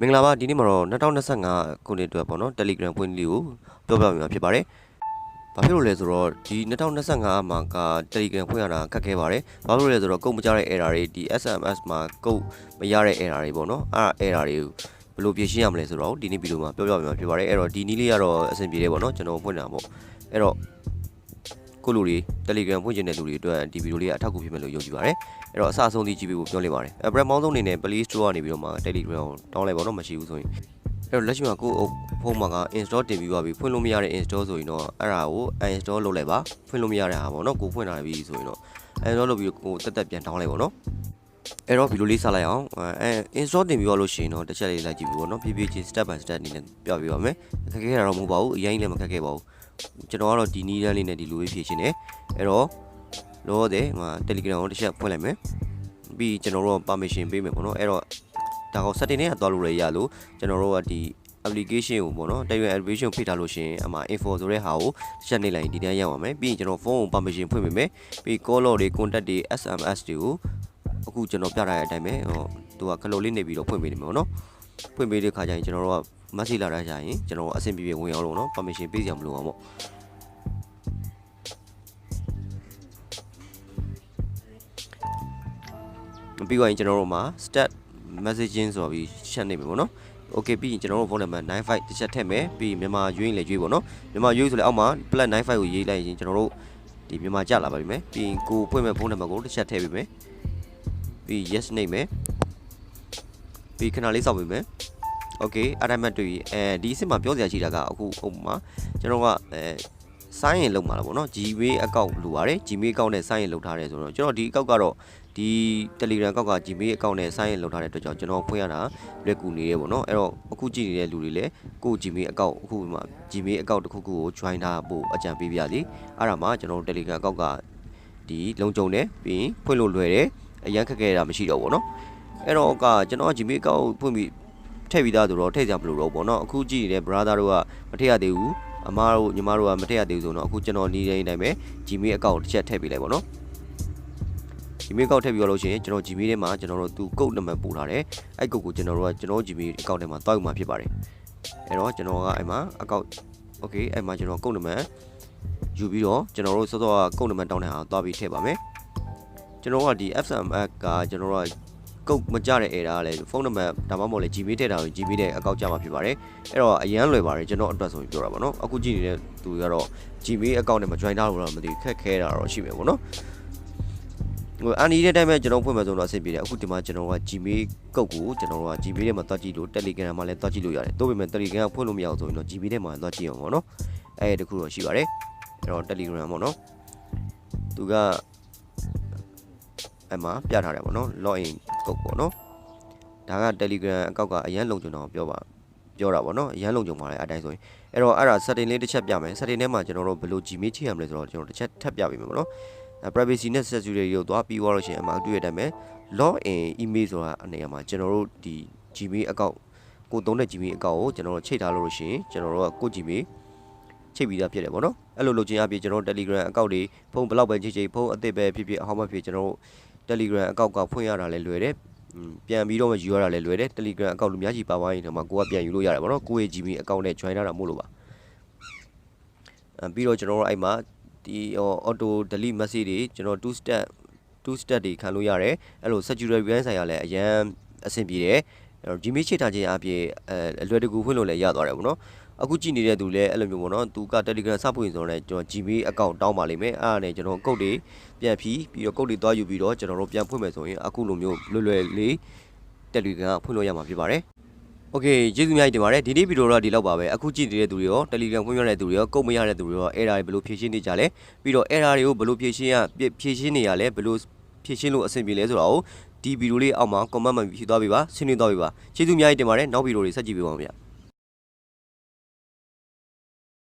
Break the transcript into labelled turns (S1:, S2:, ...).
S1: မင်္ဂလာပါဒီနေ့မှာတော့2025ခုနှစ်အတွက်ပေါ့နော် Telegram ဖွင့်လေးကိုပြောပြပေးမှာဖြစ်ပါတယ်။ဘာဖြစ်လို့လဲဆိုတော့ဒီ2025မှာက Telegram ဖွင့်ရတာခက်ခဲပါတယ်။ဘာလို့လဲဆိုတော့ကုတ်မကြတဲ့ error တွေဒီ SMS မှာကုတ်မရတဲ့ error တွေပေါ့နော်။အဲ့ဒါ error တွေကိုဘယ်လိုဖြေရှင်းရမလဲဆိုတော့ဒီနေ့ဗီဒီယိုမှာပြောပြပေးမှာဖြစ်ပါတယ်။အဲ့တော့ဒီနည်းလေးကတော့အဆင်ပြေတယ်ပေါ့နော်ကျွန်တော်ဖွင့်တာပေါ့။အဲ့တော့ ကိုလူတွေ Telegram ဖွင့်ချင်တဲ့လူတွေအတွက်ဒီဗီဒီယိုလေးကအထောက်အကူဖြစ်မယ်လို့ယုံကြည်ပါတယ်။အဲ့တော့အစအဆုံးဒီကြည့်ပေးဖို့ပြောနေပါတယ်။အဲပရမောင်းဆုံးအနေနဲ့ Play Store ကနေပြီးတော့မှ Telegram ကိုတောင်းလိုက်ပါတော့မရှိဘူးဆိုရင်အဲ့တော့လက်ရှိမှာကိုယ့်ဖုန်းမှာက install တင်ပြီးပါပြီဖွင့်လို့မရတဲ့ install ဆိုရင်တော့အဲ့ဒါကို uninstall လုပ်လိုက်ပါဖွင့်လို့မရတဲ့ဟာပေါ့နော်ကိုဖွင့်ထားပြီဆိုရင်တော့ uninstall လုပ်ပြီးကိုတက်တက်ပြန်တောင်းလိုက်ပါတော့ အဲ့တော့ဗီဒီယိုလေးစလိုက်အောင်အဲ install တင်ပြီးတော့လို့ရှိရင်တော့တစ်ချက်လေးလိုက်ကြည့်ပြီးပေါ့နော်ဖြည်းဖြည်းချင်း step by step အနေနဲ့ပြပြပါမယ်ခက်ခဲတာတော့မဟုတ်ပါဘူးအရင်လည်းမခက်ခဲပါဘူးကျွန်တော်ကတော့ဒီနည်းလမ်းလေးနဲ့ဒီလိုလေးဖြည့်ရှင်းတယ်အဲ့တော့လောတဲ့ဟို Telegram ကိုတစ်ချက်ဖွင့်လိုက်မယ်ပြီးကျွန်တော်တို့ permission ပေးမယ်ပေါ့နော်အဲ့တော့ဒါကော setting နဲ့သွားလို့ရရလို့ကျွန်တော်တို့ကဒီ application ကိုပေါ့နော်တရွယ် application ဖိထားလို့ရှိရင်အမှ info ဆိုတဲ့ဟာကိုတစ်ချက်နေလိုက်ရင်ဒီတန်းရောက်ပါမယ်ပြီးရင်ကျွန်တော်ဖုန်းကို permission ဖွင့်ပေးမယ်ပြီး call log တွေ contact တွေ SMS တွေကို အခုကျွန်တော်ပြထားတဲ့အတိုင်းပဲဟိုသူကခလို့လေးနေပြီးတော့ဖွင့်ပေးနေမှာပေါ့နော်ဖွင့်ပေးတဲ့ခါကျရင်ကျွန်တော်တို့က message လာတာကျရင်ကျွန်တော်အဆင်ပြေပြေဝင်အောင်လို့နော် permission ပေးကြမလို့အောင်ပေါ့ပြီးတော့ရင်ကျွန်တော်တို့မှာ start messaging ဆိုပြီးရှင်းနေပြီပေါ့နော် okay ပြီးရင်ကျွန်တော်တို့ဖုန်းနံပါတ်95တစ်ချက်ထည့်မယ်ပြီးရင်မြန်မာရွေးရင်လည်းရွေးပေါ့နော်မြန်မာရွေးဆိုလည်းအောက်မှာ plus 95 ကိုရေးလိုက်ရင်ကျွန်တော်တို့ဒီမြန်မာကြလာပါပြီမယ်ပြီးရင်ကိုဖွင့်မဲ့ဖုန်းနံပါတ်ကိုတစ်ချက်ထည့်ပေးမယ် ပြီး yes နှိပ်မယ်ပြီးခဏလေးစောင့်ပေးမယ် okay အဲ့ဒါမှတွေ့ရင်အဲဒီအစ်စ်မှာပြောစရာရှိတာကအခုဥပမာကျွန်တော်ကအဲဆိုင်းရင်လုံးမှာလားပေါ့နော် Gmail account လိုပါတယ် Gmail account နဲ့ဆိုင်းရင်လုံးထားတယ်ဆိုတော့ကျွန်တော်ဒီ account ကတော့ဒီ Telegram account က Gmail account နဲ့ဆိုင်းရင်လုံးထားတဲ့အတွက်ကြောင့်ကျွန်တော်ဖွင့်ရတာလွယ်ကူနေတယ်ပေါ့နော်အဲ့တော့အခုကြည့်နေတဲ့လူတွေလည်းကို Gmail account အခုမှ Gmail account တစ်ခုခုကို join ထားဖို့အကြံပေးပြစီအဲ့ဒါမှကျွန်တော် Telegram account ကဒီလုံခြုံတယ်ပြီးရင်ဖွင့်လို့လွယ်တယ် အရန်ခက်ခဲတာမရှိတော့ဘူးเนาะအဲ့တော့ကကျွန်တော် Gmail account ဖွင့်ပြီးထည့်ပြီးသားဆိုတော့ထည့်ကြမလို့တော့ပေါ့နော်အခုကြည့်နေတဲ့ brother တို့ကမထည့်ရသေးဘူးအမားတို့ညီမတို့ကမထည့်ရသေးဘူးဆိုတော့အခုကျွန်တော်နေနေတိုင်းပဲ Gmail account တစ်ချက်ထည့်ပေးလိုက်ပေါ့နော် Gmail account ထည့်ပြီးတော့လို့ရှိရင်ကျွန်တော် Gmail ထဲမှာကျွန်တော်တို့သူ code နံပါတ်ပို့ထားတယ်အဲ့ code ကိုကျွန်တော်တို့ကကျွန်တော် Gmail account ထဲမှာတောက်ယူမှာဖြစ်ပါတယ်အဲ့တော့ကျွန်တော်ကအဲ့မှာ account okay အဲ့မှာကျွန်တော် code နံပါတ်ယူပြီးတော့ကျွန်တော်တို့စောစောက code နံပါတ်တောင်းတဲ့ဟာကိုတောက်ပြီးထည့်ပါမယ် ကျွန်တော်ကဒီ FMX ကကျွန်တော်ကကုတ်မကြတဲ့ error လဲဖုန်းနံပါတ်ဒါမှမဟုတ်လဲ Gmail ထည့်တာကို Gmail တဲ့အကောင့်ကြမှာဖြစ်ပါတယ်အဲ့တော့အရန်လွယ်ပါတယ်ကျွန်တော်အတွက်ဆိုပြီးပြောတာပါနော်အခုကြည့်နေတဲ့သူကတော့ Gmail အကောင့်နဲ့မ join တာလို့တော့မသိခက်ခဲတာတော့ရှိမယ်ပေါ့နော်ဟိုအန်ဒီတဲ့အတိုင်းပဲကျွန်တော်ဖွင့်မယ်ဆိုတော့အဆင်ပြေတယ်အခုဒီမှာကျွန်တော်က Gmail ကုတ်ကိုကျွန်တော်က Gmail ထဲမှာတွားကြည့်လို့ Telegram မှာလည်းတွားကြည့်လို့ရတယ်တိုးပေမဲ့ Telegram ကဖွင့်လို့မရအောင်ဆိုရင်တော့ Gmail ထဲမှာတွားကြည့်အောင်ပေါ့နော်အဲ့ဒီတခုတော့ရှိပါတယ်အဲ့တော့ Telegram ပေါ့နော်သူက အဲ့မှာပြထားတယ်ပေါ့နော် login code ပေါ့နော်ဒါက Telegram အကောင့်ကအရန်လုံခြုံတော့ပြောပါပြောတာပေါ့နော်အရန်လုံခြုံပါတယ်အတိုင်းဆိုရင်အဲ့တော့အဲ့ဒါ setting လေးတစ်ချက်ပြမယ် setting ထဲမှာကျွန်တော်တို့ဘယ်လို Gmail ချိန်ရမလဲဆိုတော့ကျွန်တော်တစ်ချက်ထပ်ပြပေးမယ်ပေါ့နော် privacy နဲ့ security ကိုသွားပြီးသွားလို့ရှိရင်အမှတွေ့ရတဲ့အတိုင်းပဲ login email ဆိုတာအနေအမှာကျွန်တော်တို့ဒီ Gmail အကောင့်ကိုသုံးတဲ့ Gmail အကောင့်ကိုကျွန်တော်တို့ချိန်ထားလို့လို့ရှိရင်ကျွန်တော်တို့ကကို Gmail ချိန်ပြီးသားဖြစ်တယ်ပေါ့နော်အဲ့လိုလုပ်ခြင်းအပြင်ကျွန်တော်တို့ Telegram အကောင့်တွေဖုန်းဘလောက်ပဲချိန်ချိန်ဖုန်းအသစ်ပဲဖြစ်ဖြစ်အဟောင်းပဲဖြစ်ကျွန်တော်တို့ Telegram account ကဖွင့်ရတာလည်းလွယ်တယ်ပြန်ပြီးတော့ယူရတာလည်းလွယ်တယ် Telegram account လူများကြီးပါသွားရင်တော့မှကိုကပြန်ယူလို့ရတယ်ပေါ့နော်ကိုယ့်ရဲ့ Gmail account နဲ့ join ထားတာမို့လို့ပါပြီးတော့ကျွန်တော်တို့အဲ့မှာဒီ auto delete message တွေကျွန်တော်2 step 2 step တွေခံလို့ရတယ်အဲ့လို security VPN ဆိုင်ရာလည်းအရန်အဆင်ပြေတယ်အဲ့တော့ Gmail ချိတ်ထားခြင်းအပြင်အဲအလွယ်တကူဖွင့်လို့လည်းရသွားတယ်ပေါ့နော် အခုကြည့်နေတဲ့သူလည်းအဲ့လိုမျိုးပေါ့နော်သူက Telegram စဖွင့်ဆိုတော့ကျွန်တော် Gmail account တောင်းပါလိမ့်မယ်အဲ့ဒါနဲ့ကျွန်တော်ကုတ်တွေပြန်ဖြီးပြီးတော့ကုတ်တွေသွားယူပြီးတော့ကျွန်တော်တို့ပြန်ဖွင့်မယ်ဆိုရင်အခုလိုမျိုးလွယ်လွယ်လေး Telegram ကဖွင့်လို့ရမှာဖြစ်ပါတယ်โอเคကျေးဇူးများကြီးတင်ပါတယ်ဒီနေ့ဗီဒီယိုတော့ဒီလောက်ပါပဲအခုကြည့်နေတဲ့သူတွေရော Telegram ဖွင့်ရတဲ့သူတွေရောကုတ်မရတဲ့သူတွေရော error တွေဘယ်လိုဖြေရှင်းနေကြလဲပြီးတော့ error တွေကိုဘယ်လိုဖြေရှင်းရဖြေရှင်းနေရလဲဘယ်လိုဖြေရှင်းလို့အဆင်ပြေလဲဆိုတာကိုဒီဗီဒီယိုလေးအောက်မှာ comment မှာဖြေသွားပေးပါဆွေးနွေးသွားပေးပါကျေးဇူးများကြီးတင်ပါတယ်နောက်ဗီဒီယိုတွေဆက်ကြည့်ပေးပါဦးဗျာ